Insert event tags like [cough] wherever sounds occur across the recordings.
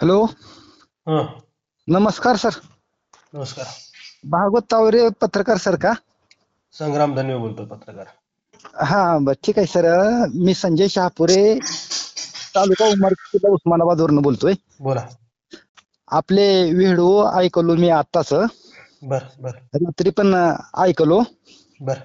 Hello. हा. नमस्कार sir. नमस्कार. भागवत तावरे पत्रकार सर का? संग्राम धन्य बोलतो पत्रकार. हा बर. ठीक आहे सर. मी संजय शहापुरे तालुका उमरगा जिल्हा उस्मानाबाद वरून बोलतोय. बोला. आपले व्हिडिओ ऐकलो मी आत्ताच. बर बर. रात्री पण ऐकलो. बर.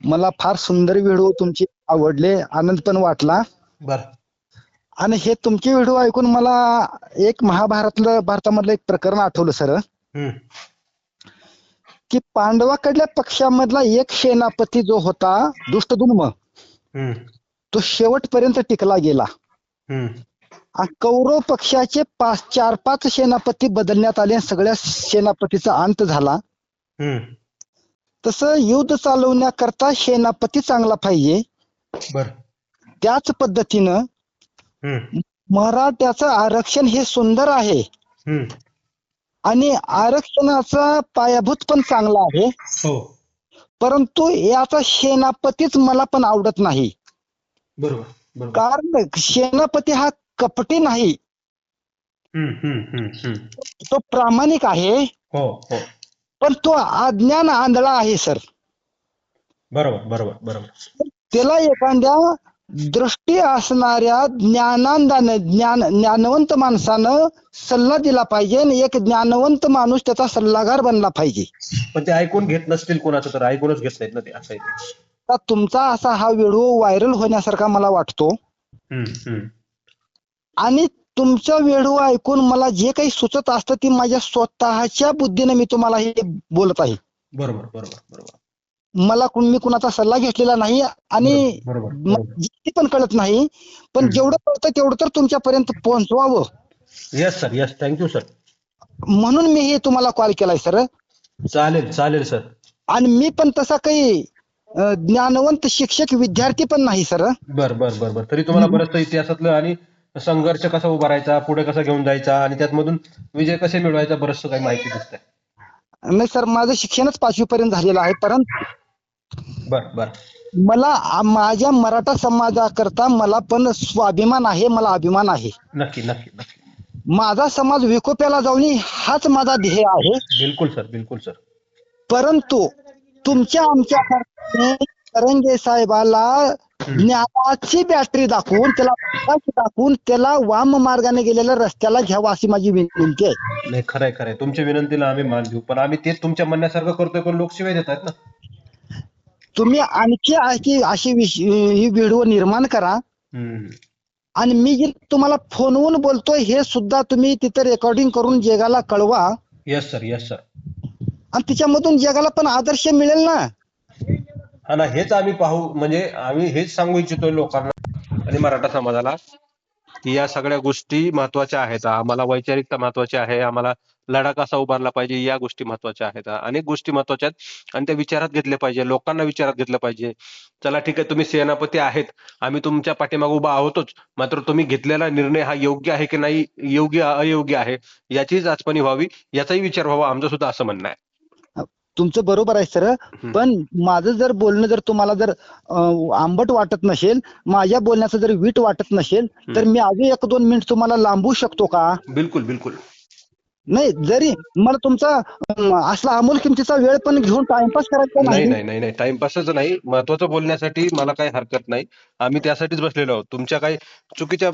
मला फार सुंदर व्हिडिओ तुमचे आवडले आनंद पण वाटला. बर. आणि हे तुमचे व्हिडिओ ऐकून मला एक महाभारतलं भारतामधलं एक प्रकरण आठवलं सर. की पांडवाकडल्या पक्षामधला एक सेनापती जो होता दुष्टदुम्न हम्म. तो शेवटपर्यंत टिकला गेला. कौरव पक्षाचे पाच चार पाच सेनापती बदलण्यात आले सगळ्या सेनापतीचा अंत झाला. तसं युद्ध चालवण्याकरता सेनापती चांगला पाहिजे. त्याच पद्धतीनं मराठ्याचं आरक्षण हे सुंदर आहे. आणि आरक्षणाचा पायाभूत पण चांगला आहे. हो. परंतु याचा सेनापतीच मला पण आवडत नाही. कारण सेनापती हा कपटी नाही. तो प्रामाणिक आहे. हो हो. पण तो अज्ञान आंधळा आहे सर. बरोबर बरोबर बरोबर. त्याला एखाद्या दृष्टी असणाऱ्या ज्ञानांदाने ज्ञान ज्ञानवंत माणसानं सल्ला दिला पाहिजे आणि एक ज्ञानवंत माणूस त्याचा सल्लागार बनला पाहिजे. पण ते ऐकून घेत नसतील कोणाचं तर ऐकूनच घेत नाहीत ना ते असं आहे ते. तुमचा असा हा व्हिडिओ व्हायरल होण्यासारखा मला वाटतो. हम्म हम्म. आणि तुमचा व्हिडिओ ऐकून मला जे काही सुचत असतं ती माझ्या स्वतःच्या बुद्धीने मी तुम्हाला हे बोलत आहे. बरोबर बरोबर बरोबर. मला कुण- मी कुणाचा सल्ला घेतलेला नाही आणि पण कळत नाही. पण. जेवढं कळतं तेवढं तर तुमच्यापर्यंत पोहोचवावं. Yes sir yes thank you sir म्हणून मी हे तुम्हाला कॉल केलाय सर चालेल चालेल सर आणि मी पण तसा काही ज्ञानवंत शिक्षक विद्यार्थी पण नाही सर बर बर बर बर. तरी तुम्हाला बरंचसं इतिहासातलं आणि संघर्ष कसा उभारायचा पुढे कसा घेऊन जायचा आणि त्यातमधून विजय कसे मिळवायचा बरंचसं काही माहिती दिसतंय. नाही सर माझं शिक्षणच पाचवी पर्यंत झालेलं आहे परंतु बर बर. मला आ- माझ्या मराठा समाजाकरता मला पण स्वाभिमान आहे मला अभिमान आहे. नक्की नक्की नक्की. माझा समाज विकोप्याला जाऊन हाच माझा ध्येय आहे. बिलकुल सर बिलकुल सर. परंतु तुमच्या आमच्या करंगे साहेबाला ज्ञानाची बॅटरी दाखवून त्याला प्रकाश दाखवून त्याला वाम मार्गाने गेलेल्या रस्त्याला घ्यावा अशी माझी विनंती आहे. नाही खरंय खरंय. तुमच्या विनंतीला आम्ही मान देऊ पण आम्ही तेच तुमच्या म्हणण्यासारखं करतोय पण लोक शिवाय देतात ना. तुम्ही आणखी आणखी अशी ही व्हिडिओ निर्माण करा. आणि मी जे तुम्हाला फोनवरून बोलतोय हे सुद्धा तुम्ही तिथे रेकॉर्डिंग करून जगाला कळवा. येस सर येस सर आणि तिच्यामधून जगाला पण आदर्श मिळेल ना? हा ना हेच आम्ही पाहू म्हणजे आम्ही हेच सांगू इच्छितोय लोकांना आणि मराठा समाजाला. या सगळ्या गोष्टी महत्त्वाच्या आहेत. आम्हाला वैचारिकता महत्वाची आहे. आम्हाला लढा कसा उभारला पाहिजे या गोष्टी महत्त्वाच्या आहेत. अनेक गोष्टी महत्त्वाच्या आहेत आणि त्या विचारात घेतल्या पाहिजे. लोकांना विचारात घेतलं पाहिजे. चला ठीक आहे तुम्ही सेनापती आहेत. आम्ही तुमच्या पाठीमागे उभा आहोतच. मात्र तुम्ही घेतलेला निर्णय हा योग्य आहे की नाही? योग्य अयोग्य आहे? याची चाचपणी व्हावी याचाही विचार व्हावा. आमचं सुद्धा असं म्हणणं आहे. तुमचं बरोबर आहे सर. पण माझं जर बोलणं जर तुम्हाला जर आंबट वाटत नसेल माझ्या बोलण्याचं जर वीट वाटत नसेल तर मी अजून एक दोन मिनिट तुम्हाला लांबू शकतो का? बिलकुल बिलकुल. नाही जरी मला तुमचा असला अमोल किमतीचा वेळ पण घेऊन टाइमपास करायचा नाही नाही. नाही नाही नाही. टाइमपासच नाही. महत्वाचं बोलण्यासाठी मला काही हरकत नाही. आम्ही त्यासाठीच बसलेलो आहोत. तुमच्या काही चुकीच्या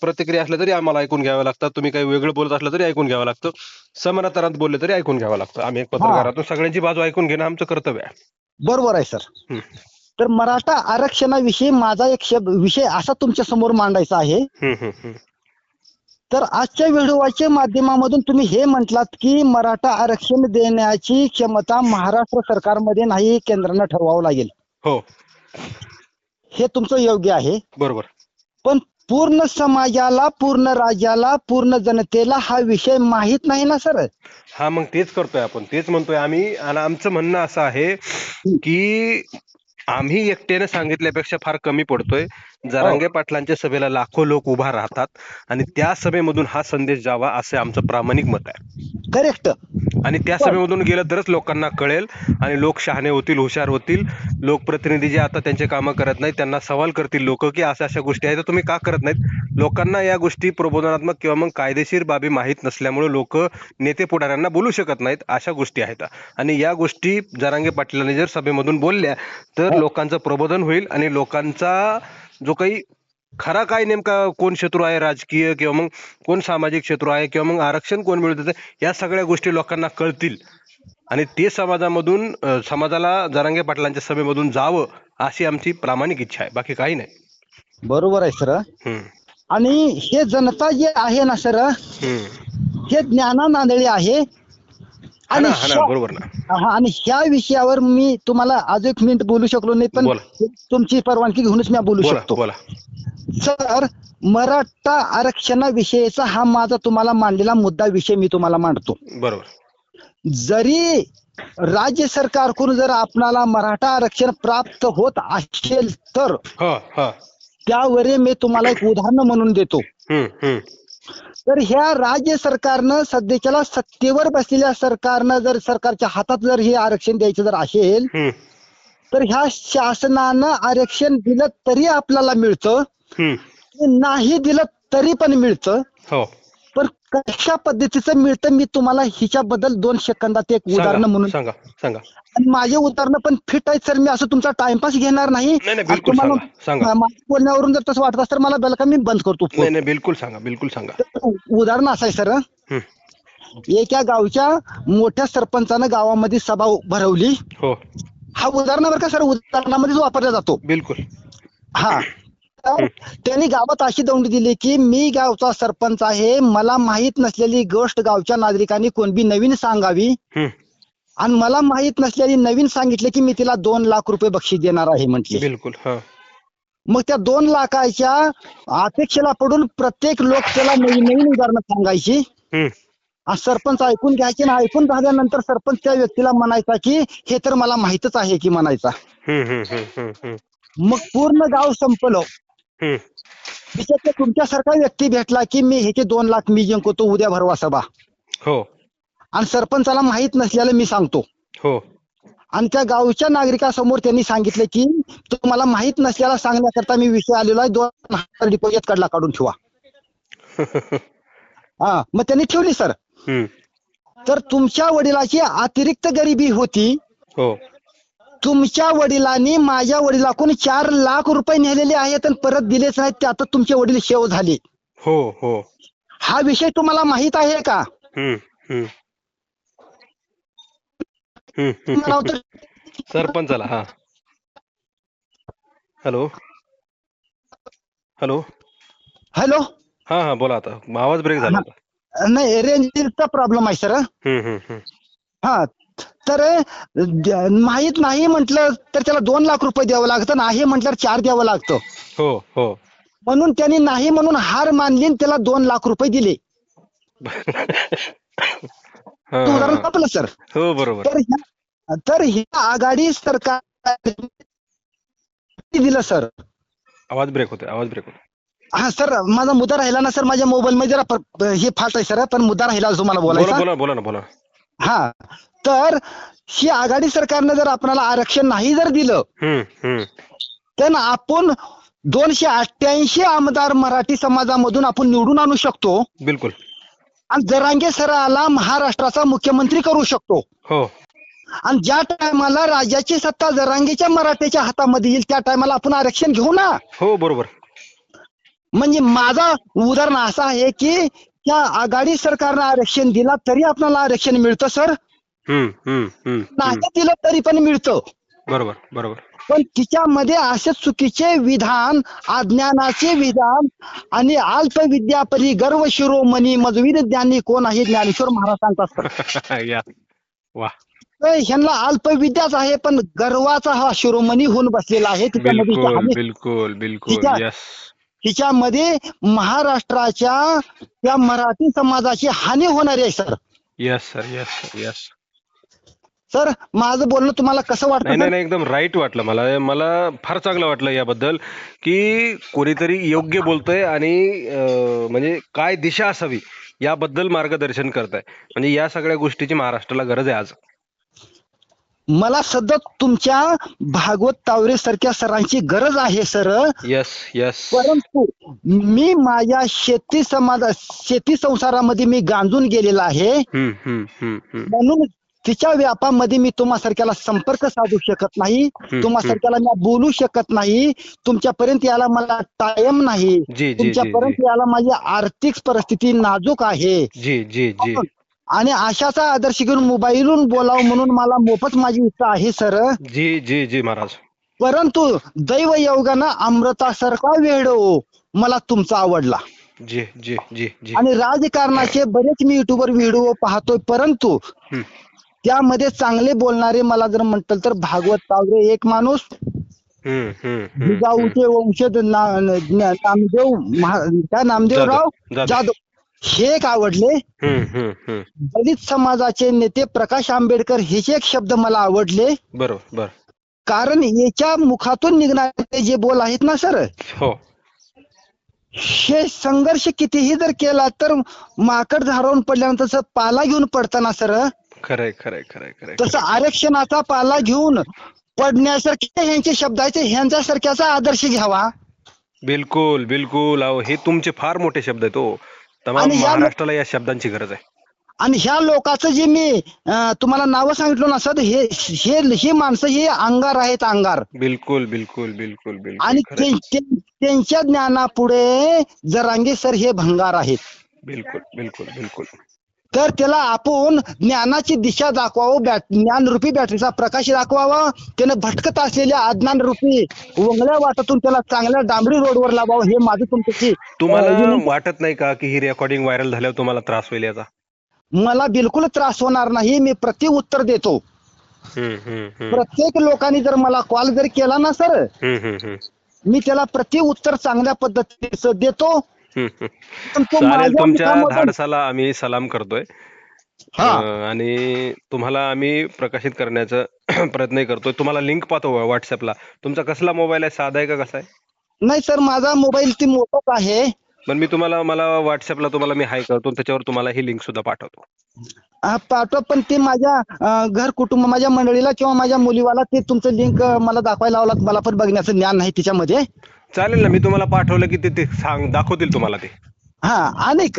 प्रतिक्रिया असल्या तरी आम्हाला ऐकून घ्याव्या लागतात तुम्ही काही वेगळं बोलत असलं तरी ऐकून घ्यावं लागतं. समानांतरात बोलले तरी ऐकून घ्यावं लागतं. आम्ही एक पत्रकार आहोत सगळ्यांची बाजू ऐकून घेणं आमचं कर्तव्य आहे. बरोबर आहे सर. तर मराठा आरक्षणाविषयी माझा एक शब्द विषय असा तुमच्यासमोर मांडायचा आहे. तर आजच्या व्हिडिओच्या माध्यमामधून तुम्ही हे म्हटलात की मराठा आरक्षण देण्याची क्षमता महाराष्ट्र सरकारमध्ये नाही केंद्रानं ठरवावं लागेल. हो. हे तुमचं योग्य आहे. बरोबर. पण पूर्ण समाजाला पूर्ण राज्याला पूर्ण जनतेला हा विषय माहीत नाही ना सर? हा मग तेच करतोय आपण. तेच म्हणतोय आम्ही. आणि आमचं म्हणणं असं आहे की आम्ही एकट्याने सांगितल्यापेक्षा फार कमी पडतोय. जरांगे पाटलांच्या सभेला लाखो लोक उभा राहतात आणि त्या सभेमधून हा संदेश जावा असे आमचं प्रामाणिक मत आहे. करेक्ट. आणि त्या सभेमधून गेलं तरच लोकांना कळेल आणि लोक शहाणे होतील हुशार होतील. लोकप्रतिनिधी जे आता त्यांचे कामं करत नाहीत त्यांना सवाल करतील लोक की अशा अशा गोष्टी आहेत तुम्ही का करत नाहीत? लोकांना या गोष्टी प्रबोधनात्मक किंवा मग कायदेशीर बाबी माहीत नसल्यामुळे लोक नेते पुढाऱ्यांना बोलू शकत नाहीत अशा गोष्टी आहेत. आणि या गोष्टी जरांगे पाटलांनी जर सभेमधून बोलल्या तर लोकांचं प्रबोधन होईल आणि लोकांचा जो काही खरा काय नेमका कोण शत्रू आहे राजकीय किंवा मग कोण सामाजिक शत्रू आहे किंवा मग आरक्षण कोण मिळवत आहे, या सगळ्या गोष्टी लोकांना कळतील. आणि ते समाजामधून समाजाला जरांगे पाटलांच्या सभेमधून जावं अशी आमची प्रामाणिक इच्छा आहे. बाकी काही नाही. बरोबर आहे सर. हम्म, आणि हे जनता जे आहे ना सर हम्म. हे ज्ञाना नांदळी आहे. आणि हा ना ह्या- बरोबर ना. हा, आणि ह्या विषयावर मी तुम्हाला आज एक मिनिट बोलू शकलो नाही पण. तुमची परवानगी घेऊनच मी बोलू बोला शकतो. बोला. सर मराठा आरक्षणाविषयीचा हा माझा तुम्हाला मांडलेला मुद्दा विषय मी तुम्हाला मांडतो. बरोबर. जरी राज्य सरकारकडून जर आपणाला मराठा आरक्षण प्राप्त होत असेल तर हा हा. त्यावर मी तुम्हाला एक उदाहरण म्हणून देतो. हम्म हम्म. तर ह्या राज्य सरकारनं सध्याच्याला सत्तेवर बसलेल्या सरकारनं जर सरकारच्या हातात जर हे आरक्षण द्यायचं जर असेल तर ह्या शासनानं आरक्षण दिलं तरी आपल्याला मिळतं. नाही दिलं तरी पण मिळतं. हो. कशा पद्धतीचं मिळतं मी तुम्हाला हिच्याबद्दल दोन सेकंदात एक उदाहरण म्हणून. सांगा सांगा. आणि माझे उदाहरण पण फिट आहेत सर. मी असं तुमचा टाइमपास घेणार नाही. तुम्हाला- माझ्या बोलण्यावरून जर तसं वाटत असेल तर मला बेल का मी बंद करतो नाही फोन नाही बिलकुल सांगा बिलकुल सांगा. उदाहरण असं आहे सर. एका गावच्या मोठ्या सरपंचानं गावामध्ये सभा भरवली. हो. हा उदाहरण बरं का सर? उदाहरणामध्येच वापरला जातो. बिलकुल. हा. तर त्यांनी गावात अशी दौंडी दिली की मी गावचा सरपंच आहे मला माहीत नसलेली गोष्ट गावच्या नागरिकांनी कोणबी नवीन सांगावी? आणि मला माहीत नसलेली नवीन सांगितले की मी तिला दोन लाख रुपये बक्षीस देणार आहे म्हटले. बिलकुल हा. मग त्या दोन लाखाच्या अपेक्षेला पडून प्रत्येक लोक त्याला नवीन नवीन उदाहरणं सांगायची. सरपंच ऐकून घ्यायचे ना ऐकून झाल्यानंतर सरपंच त्या व्यक्तीला म्हणायचा की हे तर मला माहितच आहे की म्हणायचा. मग पूर्ण गाव संपलं. तिच्यात तुमच्यासारखा व्यक्ती भेटला की मी ह्याचे दोन लाख मी जिंकवतो उद्या भरवा सभा. हो. आणि सरपंचाला माहीत नसलेलं मी सांगतो. हो. आणि त्या गावच्या नागरिकासमोर त्यांनी सांगितलं की तुम्हाला माहीत नसल्याला सांगण्याकरता मी विषय आलेलो आहे दोन हजार डिपॉझिट कडला काढून ठेवा. [laughs] हा मग त्यांनी ठेवली सर. तर तुमच्या वडिलाची अतिरिक्त गरिबी होती. हो. तुमच्या वडिलांनी माझ्या वडिलाकडून चार लाख रुपये नेलेले आहेत आणि परत दिलेच नाहीत त्यात तुमचे वडील शेव झाले. हो हो. हा विषय तुम्हाला माहीत आहे का? हम्म हम्म. हम्म हम्म मला वाटतं सरपंचाला हा. हॅलो. हॅलो. हॅलो. हा हा बोला आता. आवाज ब्रेक झाला होता नाही रेंजचा प्रॉब्लेम आहे सर. हम्म हम्म हम्म. हा तर माहीत नाही म्हटलं तर त्याला दोन लाख रुपये द्यावं लागतं नाही म्हटल्यावर चार द्यावं लागतं. हो हो. म्हणून त्यांनी नाही म्हणून हार मानली आणि त्याला दोन लाख रुपये दिले. उदाहरण. आपलं सर. हो बरोबर. तर ह्या- तर ही आघाडी सरकार दिलं सर. आवाज ब्रेक होते आवाज ब्रेक होते हा सर माझा मुद्दा राहिला ना सर? माझ्या मोबाईल मध्ये जरा हे फाट आहे सर पण मुद्दा राहिला तुम्हाला बोला बोलायचा. बोला बोला ना बोला. हा. तर ही आघाडी सरकारनं जर आपल्याला आरक्षण नाही जर दिलं तर आपण दोनशे अठ्ठ्याऐंशी आमदार मराठी समाजामधून आपण निवडून आणू शकतो. बिलकुल. आणि जरांगे सराला महाराष्ट्राचा मुख्यमंत्री करू शकतो. हो. आणि ज्या टायमाला राज्याची सत्ता जरांगेच्या मराठ्याच्या हातामध्ये येईल त्या टायमाला आपण आरक्षण घेऊ ना. हो बरोबर. म्हणजे माझा उदाहरण असं आहे की त्या आघाडी सरकारनं आरक्षण दिला तरी आपल्याला आरक्षण मिळतं सर. नाही. दिलं तरी पण मिळतं. बरोबर बरोबर. पण तिच्यामध्ये असे चुकीचे विधान अज्ञानाचे विधान आणि अल्प विद्यापरी गर्व शिरोमणी मजवीर ज्ञानी कोण आहे? ज्ञानेश्वर महाराज सांगतात सर. [laughs] या. वा. तर ह्यांना अल्पविद्याच आहे पण गर्वाचा हा शिरोमणी होऊन बसलेला आहे. तिच्यामध्ये बिलकुल बिलकुल तिच्यामध्ये महाराष्ट्राच्या त्या मराठी समाजाची हानी होणारी आहे sir. Yes sir yes sir yes sir माझं बोलणं तुम्हाला कसं नाही वाटतं नाही? नाही एकदम राईट वाटलं मला. मला फार चांगलं वाटलं याबद्दल की कोणीतरी योग्य बोलतंय आणि अं, म्हणजे काय दिशा असावी याबद्दल मार्गदर्शन करताय. म्हणजे या सगळ्या गोष्टीची महाराष्ट्राला गरज आहे आज. मला सतत तुमच्या भागवत तावरे सारख्या सरांची गरज आहे सर. यस यस परंतु मी माझ्या शेती समाज शेती संसारामध्ये मी गांजून गेलेला आहे. म्हणून तिच्या व्यापामध्ये मी तुम्हासारख्याला संपर्क साधू शकत नाही. तुम्हासारख्याला मी बोलू शकत नाही. तुमच्यापर्यंत यायला मला टाइम नाही. तुमच्यापर्यंत जी यायला माझी आर्थिक परिस्थिती नाजूक आहे. जी जी जी. आणि अशाचा आदर्श घेऊन मोबाईलवरून बोलावं म्हणून मला मोफत माझी इच्छा आहे सर. जी जी जी महाराज. परंतु दैव योगानं अमृतासारखा वेळ मला तुमचा आवडला. जी जी जी जी. आणि राजकारणाचे बरेच मी युट्यूबवर व्हिडिओ पाहतोय परंतु. त्यामध्ये चांगले बोलणारे मला जर म्हटलं तर भागवत तावरे एक माणूस. जिजाऊचे वंशज नामदेव काय नामदेवराव जाधव. हे एक आवडले. दलित समाजाचे नेते प्रकाश आंबेडकर हेचे एक शब्द मला आवडले. बरोबर बर कारण याच्या मुखातून निघणारे जे बोल आहेत ना सर? हो. हे संघर्ष कितीही जर केला तर माकड झाडावून पडल्यानंतर पाला घेऊन पडताना सर. खरंय खरंय खरंय खरंय तसं आरक्षणाचा पाला घेऊन पडण्यासारखे ह्यांचे शब्द आहेत ह्यांच्यासारख्याचा आदर्श घ्यावा. बिलकुल बिलकुल. अहो हे तुमचे फार मोठे शब्द आहेत हो. तमाम आणि या लो- महाराष्ट्राला या शब्दांची गरज आहे. आणि ह्या लोकांचं जे मी अं, तुम्हाला नावं सांगितलं ना सर हे हे ही माणसं ही अंगार आहेत अंगार. बिलकुल बिलकुल बिलकुल बिलकुल. आणि त्यांच्या ज्ञानापुढे जरांगे सर हे भंगार आहेत. बिलकुल बिलकुल बिलकुल. तर त्याला आपण ज्ञानाची दिशा दाखवावं बॅट ज्ञानरूपी बॅटरीचा प्रकाश दाखवावा त्यानं भटकत असलेल्या अज्ञानरूपी वंगल्या वाटातून त्याला चांगल्या डांबरी रोडवर लावावं हे माझं तुमच्याशी तुम्हाला. वाटत नाही का की ही रेकॉर्डिंग व्हायरल झाल्यावर तुम्हाला त्रास होईल याचा मला बिलकुल त्रास होणार नाही मी प्रति उत्तर देतो. प्रत्येक लोकांनी जर मला कॉल जर केला ना सर. मी त्याला प्रति उत्तर चांगल्या पद्धतीचं देतो चालेल तुमच्या धाडसाला आम्ही सलाम करतोय. हा. आणि तुम्हाला आम्ही प्रकाशित करण्याचा [clears throat] प्रयत्न करतोय. तुम्हाला लिंक पाठवू व्हॉट्सअपला तुमचा कसला मोबाईल आहे? साधा आहे का कसा आहे? नाही सर माझा मोबाईल ती मोठाच आहे. पण मी तुम्हाला मला व्हॉट्सअपला तुम्हाला मी हाय करतो त्याच्यावर तुम्हाला ही लिंक सुद्धा पाठवतो. हा, पाठवा पण ते माझ्या घर कुटुंब माझ्या मंडळीला किंवा माझ्या मुलीवाला ते तुमचं लिंक मला दाखवायला लावलात. मला पण बघण्याचं ज्ञान नाही त्याच्यामध्ये चालेल ना मी तुम्हाला पाठवलं की ते ते सांग दाखवतील तुम्हाला ते. हा अनेक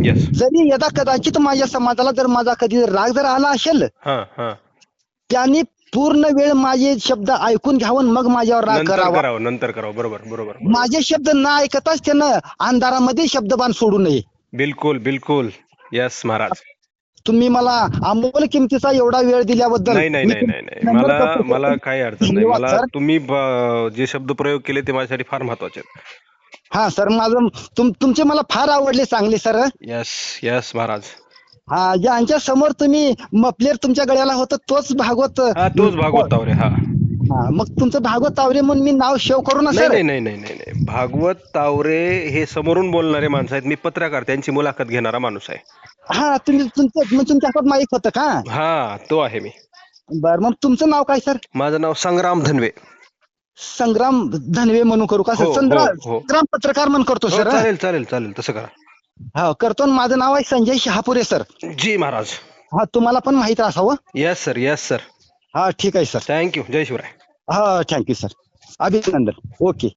येस जरी यदा कदाचित माझ्या समाजाला जर माझा कधी राग जर आला असेल हा हा. त्यांनी पूर्ण वेळ माझे शब्द ऐकून घ्यावं आणि मग माझ्यावर राग नंतर करावा. करावं नंतर करावं. बरोबर बरोबर माझे शब्द न ऐकताच त्यानं अंधारामध्ये शब्दबाण सोडू नये. बिलकुल बिलकुल. येस महाराज. तुम्ही मला अमोल किमतीचा एवढा वेळ दिल्याबद्दल नाही नाही मी नाही नाही नाही. मला. मला काही अडचण नाही. धन्यवाद, मला सर. तुम्ही ब- जे शब्द प्रयोग केले ते माझ्यासाठी फार महत्त्वाचे आहेत. हा सर माझं तुम तुमचे मला फार आवडले चांगले सर. Yes yes Maharaj. हा ज्यांच्या समोर तुम्ही मपलेर तुमच्या गळ्याला होतं तोच भागवत हा तोच भागवत हा. हा, मग तुमचं भागवत तावरे म्हणून मी नाव सेव्ह करू ना नाही सर नाही नाही नाही नाही नाही. भागवत तावरे हे समोरून बोलणारे माणसं आहेत. मी पत्रकार त्यांची मुलाखत घेणारा माणूस आहे. हा तुम्ही तुमचं मग तुमच्या हातात माईक होतं का? हा तो आहे मी. बर मग तुमचं नाव काय सर माझं नाव संग्राम धनवे. संग्राम धनवे म्हणून करू का हो, सर संग्राम हो, हो. संग्राम पत्रकार म्हणून करतो हो, सर चालेल चालेल चालेल तसं करा. हा करतो आणि माझं नाव आहे संजय शहापुरे सर जी महाराज. हा तुम्हाला पण माहीत असावं? येस सर येस सर हा ठीक आहे सर थँक्यू जय शिवराय. हा थँक्यू सर अभिनंदन. ओके